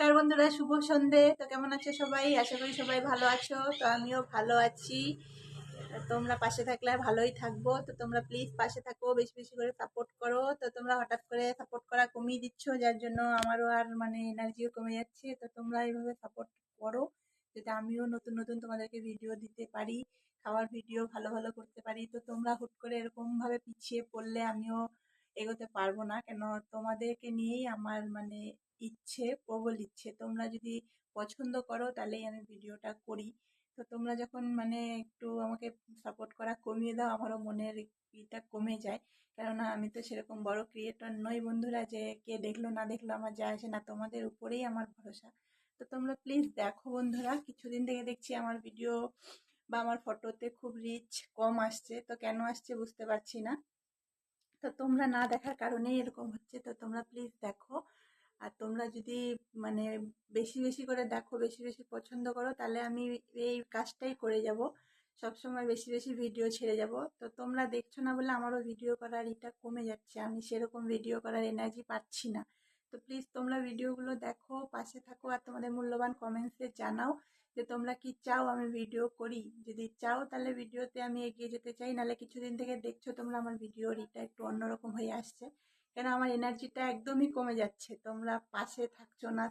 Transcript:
নমস্কার বন্ধুরা, শুভ সন্ধে তো কেমন আছো সবাই? আশা করি সবাই ভালো আছো। তো আমিও ভালো আছি। তোমরা পাশে থাকলে ভালোই থাকব। তো তোমরা প্লিজ পাশে থাকো, বেশি বেশি করে সাপোর্ট করো। তো তোমরা হঠাৎ করে সাপোর্ট করা কমিয়ে দিচ্ছ, যার জন্য আমারও আর মানে এনার্জিও কমে যাচ্ছে। তো তোমরা এইভাবে সাপোর্ট করো, যাতে আমিও নতুন নতুন তোমাদেরকে ভিডিও দিতে পারি, খাওয়ার ভিডিও ভালো ভালো করতে পারি। তো তোমরা হুট করে এরকমভাবে পিছিয়ে পড়লে আমিও এগোতে পারব না। কেন তোমাদেরকে নিয়েই আমার মানে ইচ্ছে, প্রবল ইচ্ছে। তোমরা যদি পছন্দ করো তাহলেই আমি ভিডিওটা করি। তো তোমরা যখন মানে একটু আমাকে সাপোর্ট করা কমিয়ে দাও, আমারও মনের ইটা কমে যায়। কেননা আমি তো সেরকম বড় ক্রিয়েটর নই বন্ধুরা যে কে দেখল না দেখল আমার যা আসে না। তোমাদের উপরেই আমার ভরসা। তো তোমরা প্লিজ দেখো বন্ধুরা, কিছুদিন থেকে দেখছি আমার ভিডিও বা আমার ফটোতে খুব রিচ কম আসছে। তো কেন আসছে বুঝতে পারছি না। তো তোমরা না দেখার কারণেই এরকম হচ্ছে। তো তোমরা প্লিজ দেখো। আর তোমরা যদি মানে বেশি বেশি করে দেখো, বেশি বেশি পছন্দ করো, তাহলে আমি এই কাজটাই করে যাব। সবসময় বেশি বেশি ভিডিও ছেড়ে যাব। তো তোমরা দেখছ না বলে আমারও ভিডিও করার এটা কমে যাচ্ছে। আমি সেরকম ভিডিও করার এনার্জি পাচ্ছি না। তো প্লিজ তোমরা ভিডিওগুলো দেখো, পাশে থাকো আর তোমাদের মূল্যবান কমেন্টসে জানাও যে তোমরা কি চাও আমি ভিডিও করি। যদি চাও তাহলে ভিডিওতে আমি এগিয়ে যেতে চাই, নাহলে কিছুদিন থেকে দেখছ তোমরা আমার ভিডিওর এটা একটু অন্যরকম হয়ে আসছে। কেন আমার এনার্জিটা একদমই কমে যাচ্ছে, তোমরা পাশে থাকছো না